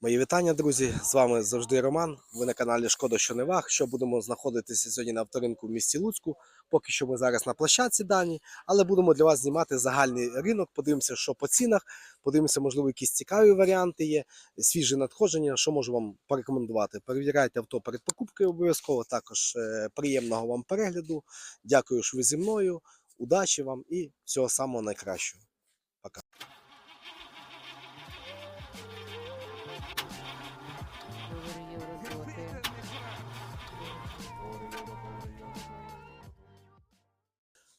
Мої вітання, друзі! З вами завжди Роман. Ви на каналі Шкода, що не ваг. Що будемо знаходитися сьогодні на авторинку в місті Луцьку. Поки що ми зараз на площадці дані, але будемо для вас знімати загальний ринок. Подивимося, що по цінах. Подивимося, можливо, якісь цікаві варіанти є, свіжі надходження. Що можу вам порекомендувати? Перевіряйте авто перед покупкою обов'язково. Також е, приємного вам перегляду. Дякую, що ви зі мною. Удачі вам і всього самого найкращого.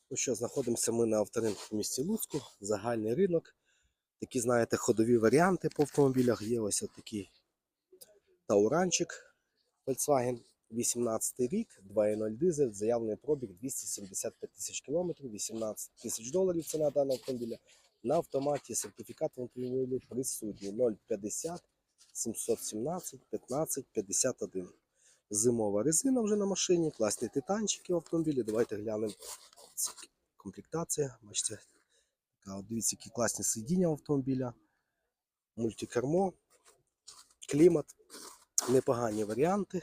Ну що, знаходимося ми на авторинку в місті Луцьку, загальний ринок. Такі, знаєте, ходові варіанти по автомобілях. Є ось такий тауранчик Volkswagen 18 рік, 2.0 дизель, заявлений пробіг 275 тисяч кілометрів, 18 тисяч доларів ціна даного автомобіля. На автоматі сертифікат в автомобілі присутній 050 717 15 51. Зимова резина вже на машині, класні титанчики в автомобілі. Давайте глянемо комплектація. Бачите, така, дивіться, які класні сидіння автомобіля, мультикермо, клімат, непогані варіанти,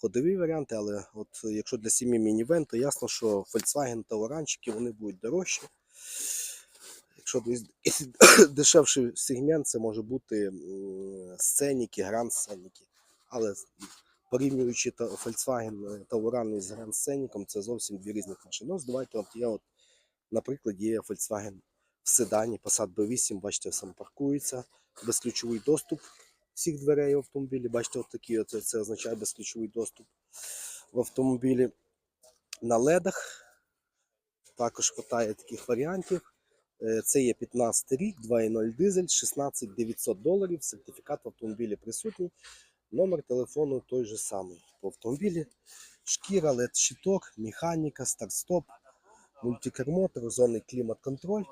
ходові варіанти, але от якщо для сім'ї мінівен, то ясно, що Volkswagen та оранчики вони будуть дорожчі. Якщо дешевший сегмент, це може бути сценіки, гранд сценіки. Але порівнюючи та Volkswagen Tauran із Grand Scenic, це зовсім дві різних машини. Ось давайте от я от, на прикладі є Volkswagen в седані Passat B8, бачите, сам паркується, безключовий доступ всіх дверей в автомобілі. Бачите, от такі, от, це означає безключовий доступ в автомобілі на ледах. Також хватає таких варіантів. Е, Це є 15 рік, 2.0 дизель, 16 900 доларів. Сертифікат в автомобілі присутній. Номер телефону той же самий по автомобілі. Шкіра, led щиток, механіка, старт-стоп, мультикермо, трозонний клімат-контроль.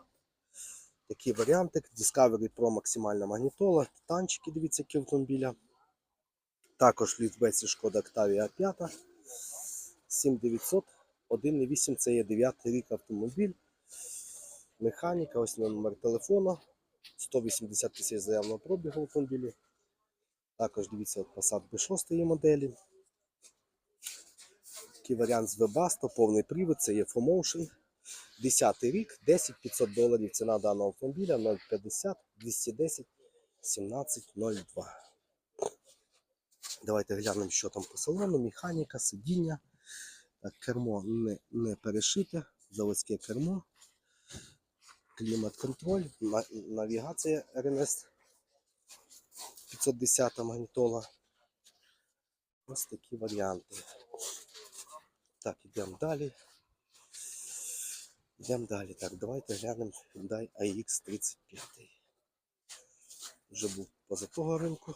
Такі варіанти. Discovery Pro максимальна магнітола, танчики, дивіться, які автомобіля. Також ліфтбеці Шкода Octavia 5. 7900, 1.8 це є 9 рік автомобіль. Механіка, ось номер телефону. 180 тисяч заявного пробігу в автомобілі. Також дивіться от Passat B6 моделі. Такий варіант з Webasto, повний привід, це є FOMotion. 10 рік, 10 500 доларів ціна даного автомобіля 050 210 1702. Давайте глянемо, що там по салону. Механіка, сидіння. Кермо не, не перешите, заводське кермо. Клімат-контроль, навігація RNS 510 магнітола. Ось такі варіанти. Так, йдемо далі. Йдемо далі. Так, давайте глянемо Hyundai iX35. Вже був поза того ринку.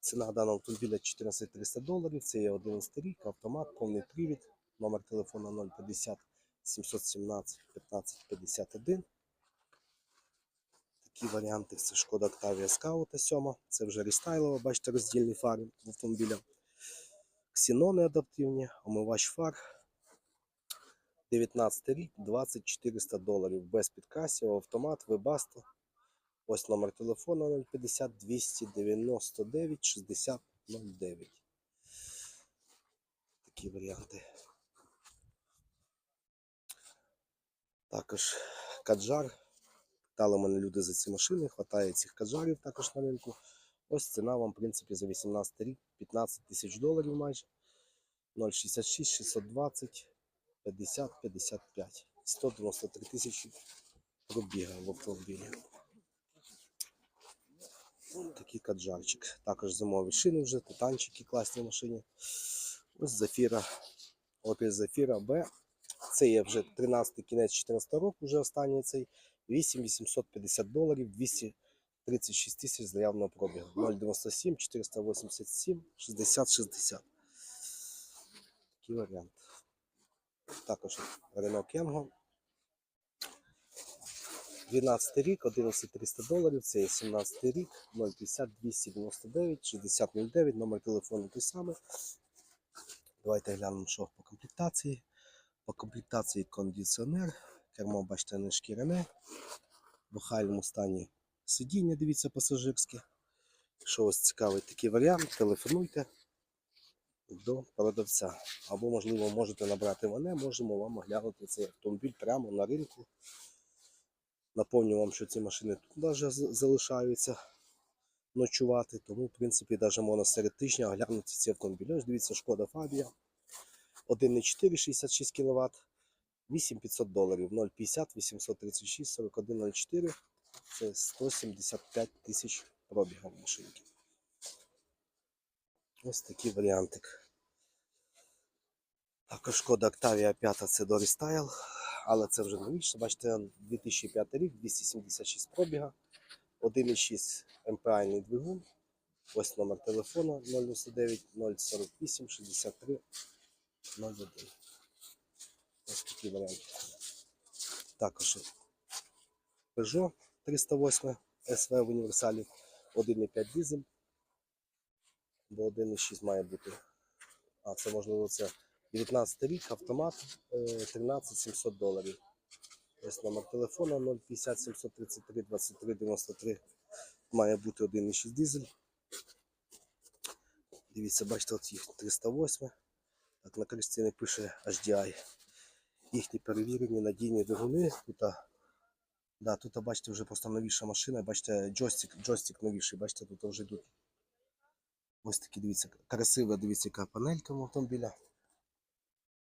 Ціна даного автомобіля 14 300 доларів. Це є 11 рік, автомат, повний привід. Номер телефону 050 717 15 51. Такі варіанти це Шкода Octavia Scout 7. Це вже рестайлова, бачите, роздільні фари в автомобіля. Ксенони адаптивні, омивач фар. 19 рік, 2400 доларів. Без підкрасів, автомат, вебасто. Ось номер телефону 050 299 60 09. Такі варіанти. Також каджар. Питали мене люди за ці машини, хватає цих каджарів також на ринку. Ось ціна вам, в принципі, за 18 рік 15 тисяч доларів майже. 066 620 50 55. 193 тисячі пробіга в автомобілі. Такий каджарчик. Також зимові шини вже, титанчики класні в машині. Ось Зафіра. Opel Зафіра Б. Це є вже 13 кінець 14 року, вже останній цей. 8850 доларів, 236 тисяч заявного пробігу. 097 487 60 60. Такий варіант. Також Renault Kengo. 12 рік, 11300 доларів, це є 17 рік, 050 299 6009, номер телефону той самий. Давайте глянемо, що по комплектації. По комплектації кондиціонер, кермо, бачите, не шкіряне, в охайному стані сидіння, дивіться, пасажирське. Якщо вас цікавить такий варіант, телефонуйте до продавця. Або, можливо, можете набрати мене, можемо вам оглянути цей автомобіль прямо на ринку. Напомню вам, що ці машини тут навіть залишаються ночувати, тому, в принципі, навіть можна серед тижня оглянути ці автомобілі. Ось дивіться, шкода Фабія. 1,4, 66 кВт, 8500 доларів, 0,50, 836, 41,04. Це 175 тисяч пробігу машинки. Ось такий варіантик. Також шкода Octavia 5 це до рестайл, але це вже новіше. Бачите, 2005 рік, 276 пробіга, 1,6 МПА двигун. Ось номер телефону 099 048 63 01. Такий варіант. Також Peugeot 308 SV в універсалі 1,5 дизель. Бо 1,6 має бути. А, це можливо це 19 рік, автомат е, 13 700 доларів. Ось номер телефону 050 733 23 93. Має бути 1,6 дизель. Дивіться, бачите, от їх 308. Так, на кришці не пише HDI. Їхні перевірені надійні двигуни. Тут, да, тут бачите, вже просто новіша машина. Бачите, джойстик, джойстик новіший. Бачите, тут вже йдуть. Ось такі, дивіться, красива, дивіться, яка панелька в автомобіля.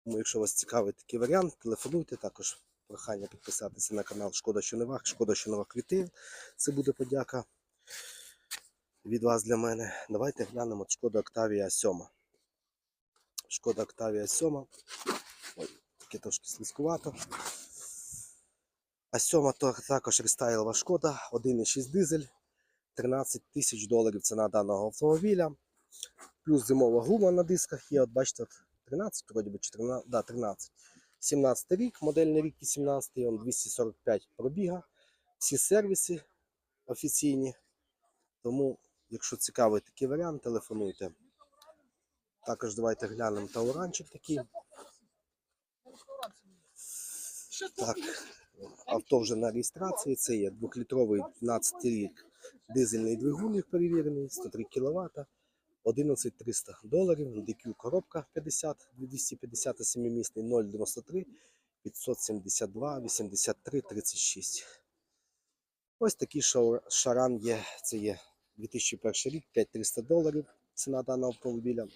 Тому, якщо вас цікавий такий варіант, телефонуйте також. Прохання підписатися на канал Шкода що не вах, Шкода що не вах квіти. Це буде подяка від вас для мене. Давайте глянемо Шкода Octavia 7. Шкода Octavia 7. Таке трошки слизькувато. А 7 то також рестайлова шкода, 1,6 дизель, 13 тисяч доларів ціна даного автомобіля. Плюс зимова гума на дисках є. От бачите, 13, вроді би 14, да, 13. 17 рік, модельний рік 18, он 245 пробіга. Всі сервіси офіційні. Тому, якщо цікавий такий варіант, телефонуйте. Також давайте глянемо тауранчик такий. Так, авто вже на реєстрації. Це є 2-літровий 12 рік дизельний двигун, їх перевірений, 103 кВт, 11300 доларів, DQ коробка 50, 250 7-місний 093, 572, 83, 36. Ось такий шаран є. Це є 2001 рік, 5300 доларів. Ціна даного автомобіля.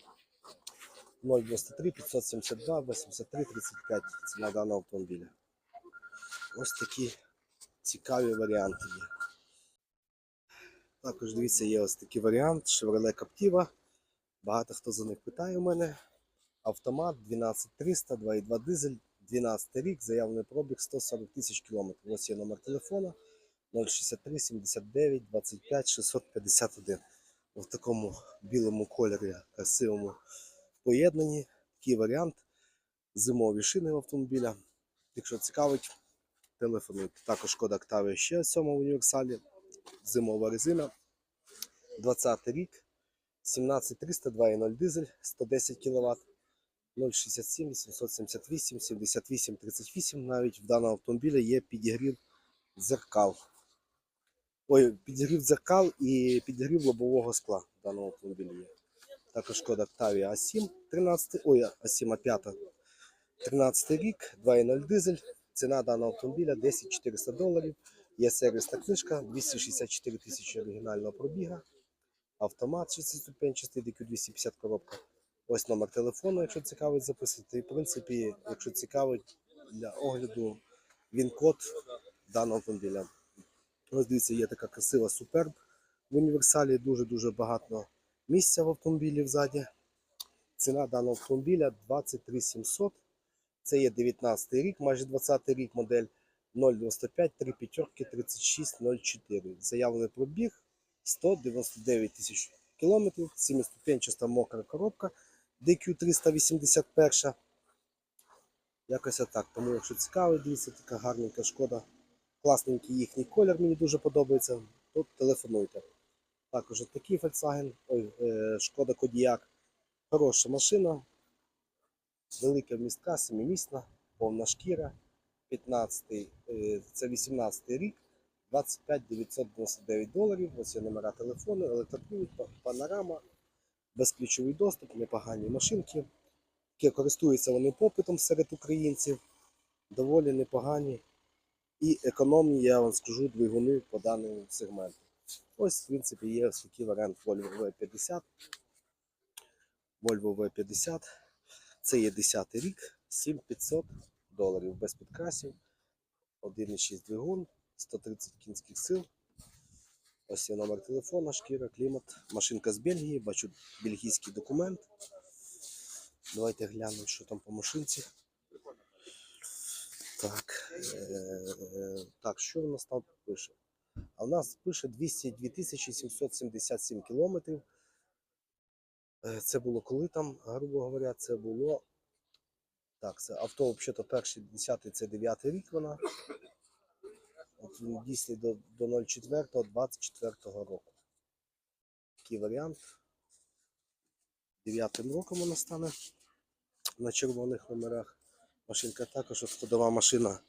093, 572, 83, 35. Ціна даного автомобіля. Ось такі цікаві варіанти є. Також дивіться, є ось такий варіант Chevrolet Captiva. Багато хто за них питає у мене. Автомат 12300, 2,2 дизель, 12 рік, заявлений пробіг 140 тисяч кілометрів. Ось є номер телефона 063 79 25 651. В такому білому кольорі, красивому поєднанні. Такий варіант. Зимові шини в автомобіля. Якщо цікавить, телефонуйте. Також шкода Octavia ще 7 в універсалі. Зимова резина. 20 рік. 17300, 2.0 дизель, 110 кВт. 067, 878, 78, 38. Навіть в даному автомобілі є підігрів дзеркал. Ой, підігрів дзеркал і підігрів лобового скла в даному автомобілі є. Також шкода Octavia A7 13, ой, A7 A5 13 рік, 2.0 дизель. Ціна даного автомобіля 10 400 доларів. Є сервісна книжка, 264 тисячі оригінального пробіга. Автомат 6-ступенчастий, DQ 250 коробка. Ось номер телефону, якщо цікавить, записати. І, в принципі, якщо цікавить для огляду, він код даного автомобіля. Ось дивіться, є така красива суперб в універсалі. Дуже-дуже багато місця в автомобілі ззаді. Ціна даного автомобіля 23 700. Це є 19 рік, майже 20 рік модель 095 3 п'ятерки 36 04. Заявлений пробіг 199 тисяч кілометрів, 7-ступенчаста мокра коробка DQ 381. Якось отак. Тому, якщо цікаво, дивіться, така гарненька шкода. Класненький їхній колір, мені дуже подобається. Тут телефонуйте. Також такий Volkswagen, ой, е, шкода Кодіак. Хороша машина. Велика містка, семимісна, повна шкіра. 15, е, це 18 рік, 25 999 доларів. Ось є номера телефону, електропривід, панорама, безключовий доступ, непогані машинки, які користуються вони попитом серед українців. Доволі непогані і економні, я вам скажу, двигуни по даному сегменту. Ось, в принципі, є такий варіант Volvo V50. Volvo V50. Це є 10 рік, 7500 доларів без підкрасів, 1,6 двигун, 130 кінських сил. Ось є номер телефона, шкіра, клімат. Машинка з Бельгії, бачу бельгійський документ. Давайте глянемо, що там по машинці. Так, е, так, що в нас там пише? А в нас пише 202 777 кілометрів. Е, Це було коли там, грубо говоря, це було. Так, це авто, взагалі, перший 10 це 9 рік вона. От він дійсний до, до 04 24 року. Такий варіант. 9 роком вона стане на червоних номерах. Машинка також от ходова машина.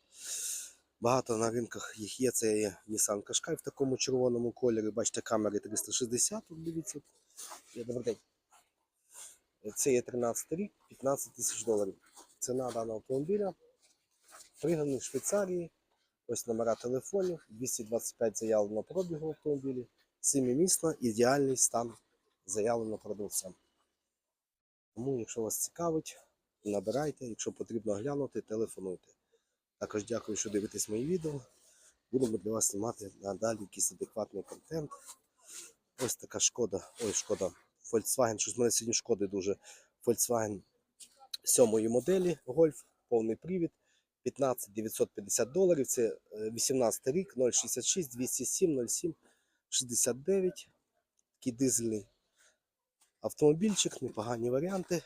Багато на ринках їх є. Це є Nissan Qashqai в такому червоному кольорі. Бачите, камери 360. От дивіться. Є, добрий день. Це є 13 рік, 15 тисяч доларів. Ціна даного автомобіля. Приганий в Швейцарії. Ось номера телефонів, 225 заявлено пробігу автомобілі, 7-місна, ідеальний стан заявлено продавцем. Тому, якщо вас цікавить, набирайте, якщо потрібно глянути, телефонуйте. Також дякую, що дивитесь мої відео. Будемо для вас знімати надалі якийсь адекватний контент. Ось така шкода. Ой, шкода. Volkswagen, щось мене сьогодні шкоди дуже. Volkswagen сьомої моделі Golf, повний привід. 15 950 доларів. Це е, 18 рік, 066 207 07 69. Такий дизельний автомобільчик, непогані варіанти.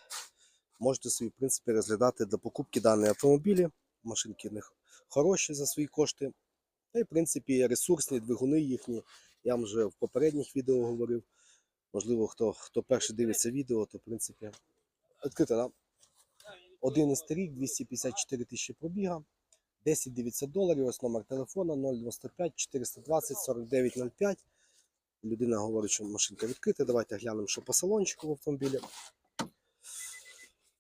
Можете собі, в принципі, розглядати до покупки даної автомобілі. Машинки в них хороші за свої кошти. Та й, в принципі, ресурсні двигуни їхні. Я вам вже в попередніх відео говорив. Можливо, хто, хто перше дивиться відео, то в принципі відкрито нам. 11 рік, 254 тисячі пробіга, 10 900 доларів, ось номер телефона 095 420 4905. Людина говорить, що машинка відкрита. Давайте глянемо, що по салончику в автомобілі.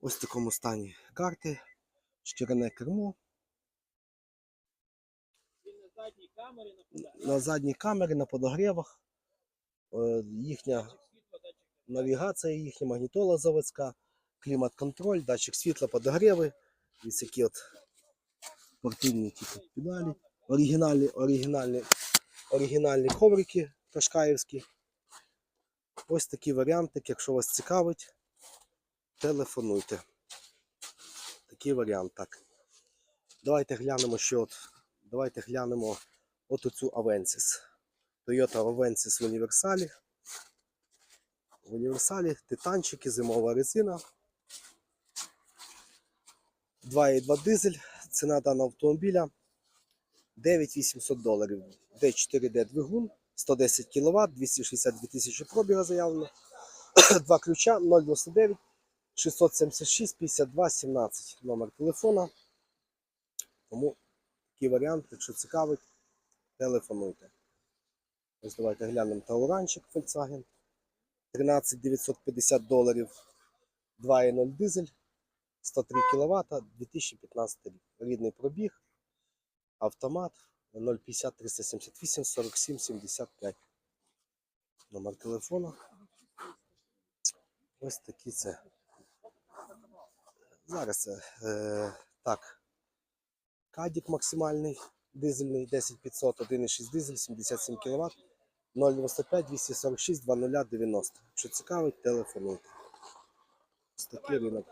Ось в такому стані карти, шкіряне кермо. На задній камері, на подогрівах. Е, Їхня навігація, їхня магнітола заводська клімат-контроль, датчик світла, подогріви, ось такі от спортивні педалі, оригінальні, оригінальні, оригінальні коврики кашкаївські. Ось такий варіантик, якщо вас цікавить, телефонуйте. Такий варіант, так. Давайте глянемо, що от, давайте глянемо от оцю Avensis. Toyota Avensis в універсалі. В універсалі титанчики, зимова резина. 2,2 дизель. Ціна даного автомобіля 9800 доларів. D4D двигун, 110 кВт, 262 тисячі пробіга заявлено. Два ключа 099 676 52 17. Номер телефона. Тому такий варіант, якщо цікавить, телефонуйте. Ось давайте глянемо тауранчик Volkswagen. 13 950 доларів. 2,0 дизель. 103 кВт, 2015 рік. Рідний пробіг, автомат 050 378 47 75. Номер телефону. Ось такі це. Зараз. Е, так. Кадік максимальний, дизельний 10500, 1,6 дизель, 77 кВт, 095 246 2090. Якщо цікавить, телефонуйте. Ось такий ринок.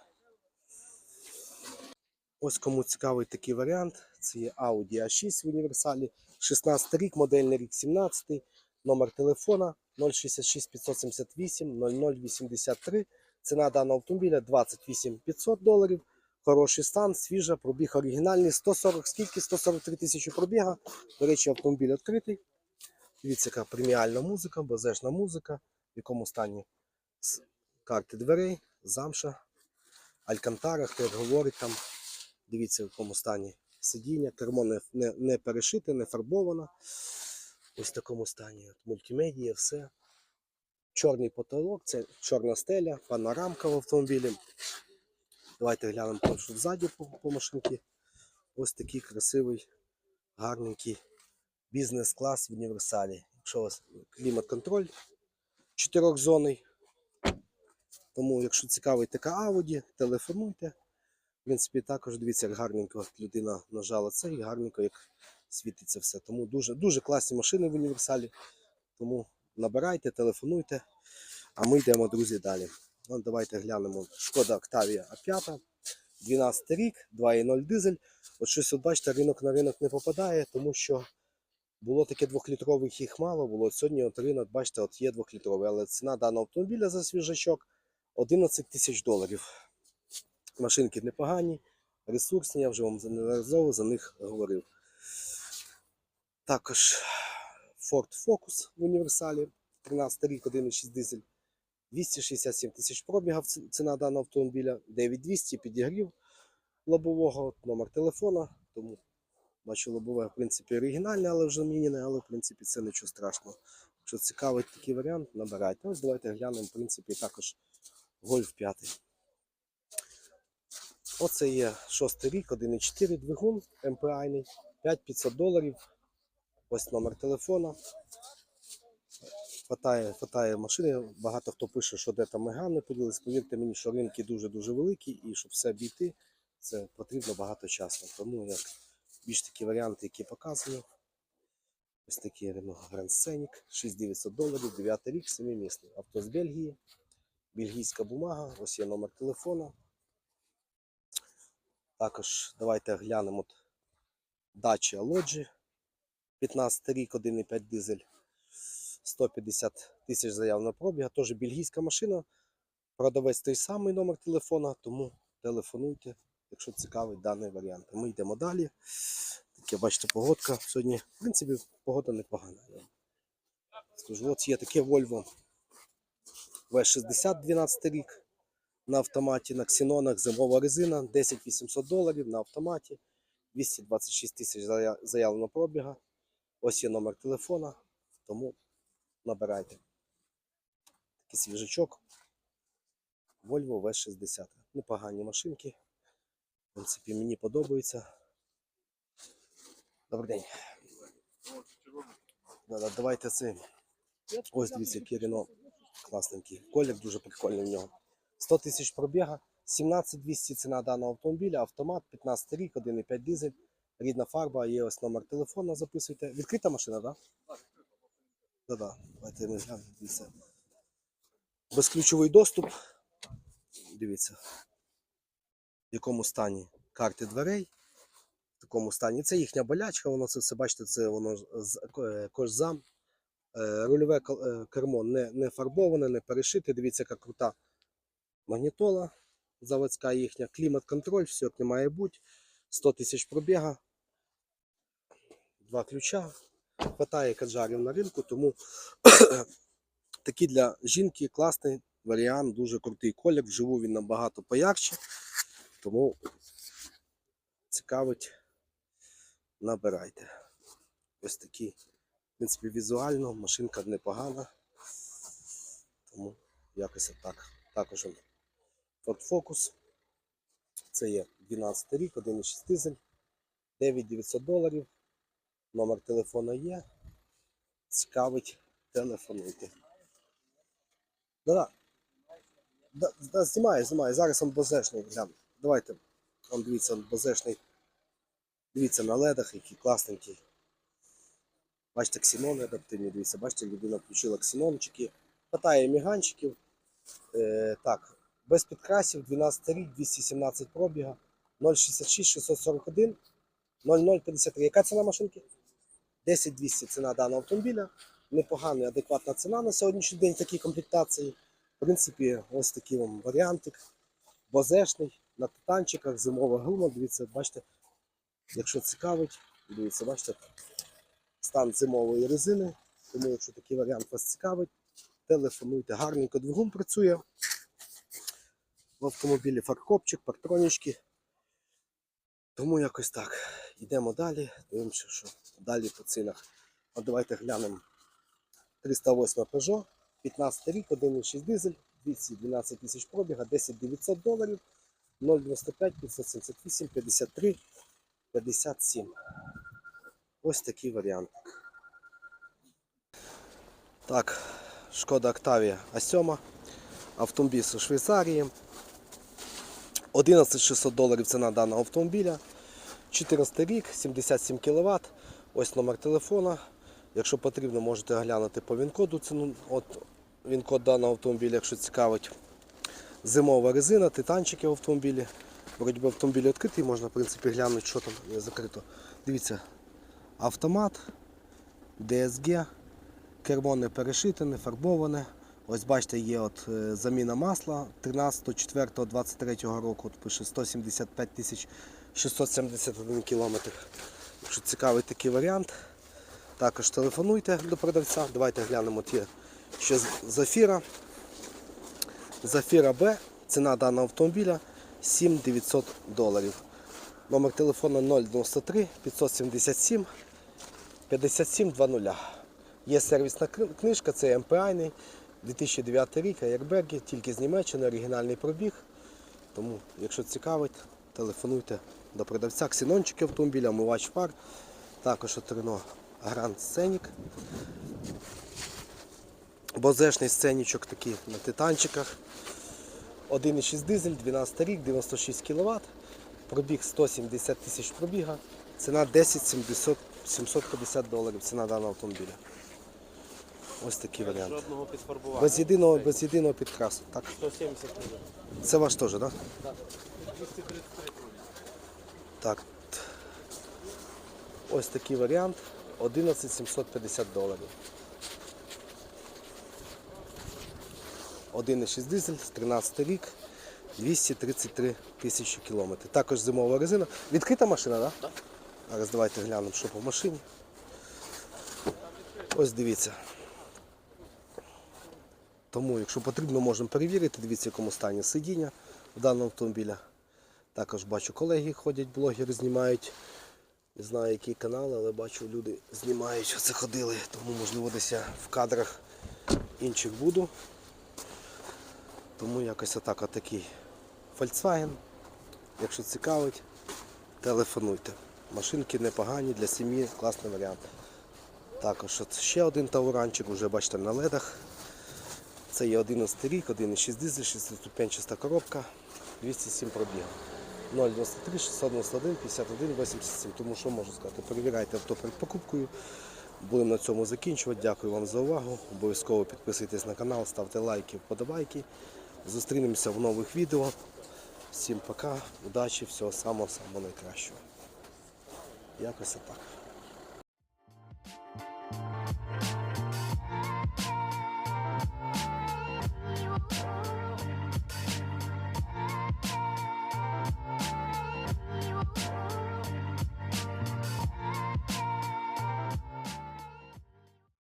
Ось кому цікавий такий варіант. Це є Audi A6 в універсалі. 16 рік, модельний рік 17, номер телефона 066 578 0083. Ціна даного автомобіля 28 500 доларів. Хороший стан, свіжа, пробіг оригінальний. 140, скільки? 143 тисячі пробіга. До речі, автомобіль відкритий. Дивіться, яка преміальна музика, базежна музика, в якому стані карти дверей, замша, алькантара, хто як говорить там. Дивіться, в якому стані сидіння, кермо не, не, не перешите, не фарбовано. Ось в такому стані. От Мультимедія, все. Чорний потолок, це чорна стеля, панорамка в автомобілі. Давайте глянемо, що ззаді по, по машинці. Ось такий красивий, гарненький бізнес-клас в універсалі. Якщо у вас клімат-контроль чотирьохзонний. Тому, якщо цікавий така Audi, телефонуйте. В принципі, також дивіться, як гарненько людина нажала це і гарненько як світиться все. Тому дуже, дуже класні машини в універсалі. Тому набирайте, телефонуйте. А ми йдемо, друзі, далі. Ну, давайте глянемо. Шкода Octavia А5, 12 рік, 2.0 дизель. От щось, от бачите, ринок на ринок не попадає, тому що було таке двохлітрових їх мало було. Сьогодні от ринок, бачите, от є двохлітровий, але ціна даного автомобіля за свіжачок 11 тисяч доларів. Машинки непогані, ресурсні, я вже вам неодноразово за них говорив. Також Ford Focus в універсалі, 13 рік, 1,6 дизель, 267 тисяч пробігів ціна даного автомобіля, 9200 підігрів лобового, номер телефона, тому бачу лобове, в принципі, оригінальне, але вже мініне, але в принципі це нічого страшного. Якщо цікавий такий варіант, набирайте. Ось давайте глянемо, в принципі, також Гольф 5. Оце є шостий рік, 1,4 двигун МПАйний, 5500 доларів. Ось номер телефона. Хватає, хватає машини. Багато хто пише, що де там меган не поділись. Повірте мені, що ринки дуже-дуже великі, і щоб все обійти, це потрібно багато часу. Тому як більш такі варіанти, які показані. Ось такий Renault Grand Scenic, 6900 доларів, 9 рік, 7-місний. Авто з Бельгії, бельгійська бумага, ось є номер телефона. Також давайте глянемо Dacia Lodge, 15 рік, 1,5 дизель, 150 тисяч заявного пробіга, теж бельгійська машина. Продавець той самий номер телефона, тому телефонуйте, якщо цікавий даний варіант. Ми йдемо далі. Таке, бачите, погодка. Сьогодні, в принципі, погода непогана. Скажу, от є таке Volvo V60 12 рік на автоматі, на ксенонах, зимова резина, 10 800 доларів на автоматі, 226 тисяч зая- заявлено пробіга. Ось є номер телефона, тому набирайте. Такий свіжачок. Volvo V60. Непогані машинки. В принципі, мені подобається. Добрий день. Да-да, давайте це. Ось дивіться, який Рено класненький. Колір дуже прикольний в нього. 100 тисяч пробіга, 17200 ціна даного автомобіля, автомат, 15 рік, 1,5 дизель, рідна фарба, є ось номер телефону, записуйте. Відкрита машина, так? Да? Да, да. Давайте ми глянемо. Безключовий доступ. Дивіться. В якому стані карти дверей. В такому стані. Це їхня болячка, воно це все, бачите, це воно е, кожзам. Е, Рульове е, кермо не, не фарбоване, не перешите. Дивіться, яка крута магнітола заводська їхня, клімат-контроль, все як не має бути. 100 тисяч пробіга, два ключа. Хватає каджарів на ринку, тому такий для жінки класний варіант, дуже крутий колір. Вживу він набагато поярче, тому цікавить, набирайте. Ось такий, в принципі, візуально машинка непогана. Тому якось так. Також Ford Focus. Це є 12 рік, 1,6 дизель, 9900 доларів. Номер телефона є. Цікавить, телефонуйте. Да-да. Да, да, знімаю, знімаю. Зараз он базешний гляну. Давайте. Он дивіться, базешний. Дивіться на ледах, який класненький. Бачите, ксенони адаптивні, дивіться, бачите, людина включила ксенончики. Хватає міганчиків. Е, так, без підкрасів, 12 рік, 217 пробіга, 066 641 0053. Яка ціна машинки? 10 200 ціна даного автомобіля. Непогана, адекватна ціна на сьогоднішній день такій комплектації. В принципі, ось такий вам варіантик. Базешний, на титанчиках, зимова гума. Дивіться, бачите, якщо цікавить, дивіться, бачите, стан зимової резини. Тому, якщо такий варіант вас цікавить, телефонуйте. Гарненько двигун працює. В автомобілі фаркопчик, партронічки. Тому якось так. Йдемо далі. Дивимося, що далі по цінах. От давайте глянемо. 308 Peugeot, 15 рік, 1,6 дизель, 212 тисяч пробіга, 10 900 доларів, 0,95, 578, 53, 57. Ось такий варіант. Так, шкода Octavia А7, автомобіль з Швейцарії. 11 600 доларів ціна даного автомобіля. 14 рік, 77 кВт. Ось номер телефона. Якщо потрібно, можете глянути по він-коду ціну. От він-код даного автомобіля, якщо цікавить. Зимова резина, титанчики в автомобілі. Вроді би автомобіль відкритий, можна в принципі глянути, що там є закрито. Дивіться, автомат, DSG, кермо не перешите, не фарбоване. Ось бачите, є от е, заміна масла 13.04.23 року. От пише 175 тисяч 671 кілометр. Якщо цікавий такий варіант, також телефонуйте до продавця. Давайте глянемо от є ще Зафіра. Зафіра Б. Ціна даного автомобіля 7900 доларів. Номер телефону 093 577 5720. Є сервісна книжка, це МПА, 2009 рік, Аерберги, тільки з Німеччини, оригінальний пробіг. Тому, якщо цікавить, телефонуйте до продавця. Ксенончики автомобіля, омивач фар, також от Renault Grand Scenic. Бозешний сценічок такий на титанчиках. 1,6 дизель, 12 рік, 96 кВт. Пробіг 170 тисяч пробіга. Ціна 10 700 750 доларів. Ціна даного автомобіля. Ось такий варіант. Жодного підфарбування. Без єдиного, без єдиного підкрасу. Так? 170 буде. Це ваш теж, так? Да? 233. Так. Ось такий варіант. 11 750 доларів. 1,6 дизель, 13 рік, 233 тисячі кілометрів. Також зимова резина. Відкрита машина, так? Да? Зараз давайте глянемо, що по машині. Ось дивіться. Тому, якщо потрібно, можемо перевірити. Дивіться, в якому стані сидіння в даного автомобіля. Також бачу, колеги ходять, блогери знімають. Не знаю, який канал, але бачу, люди знімають, оце ходили, тому можливо десь я в кадрах інших буду. Тому якось отак отакий Volkswagen. Якщо цікавить, телефонуйте. Машинки непогані для сім'ї, класний варіант. Також от ще один тауранчик, вже бачите на ледах. Це є 11 рік, 1,6 дизель, 6-ступенчаста коробка, 207 пробігів. 093 691 51 87. Тому що можу сказати, перевіряйте авто перед покупкою. Будемо на цьому закінчувати. Дякую вам за увагу. Обов'язково підписуйтесь на канал, ставте лайки, вподобайки. Зустрінемося в нових відео. Всім пока, удачі, всього самого-самого найкращого. Якось отак.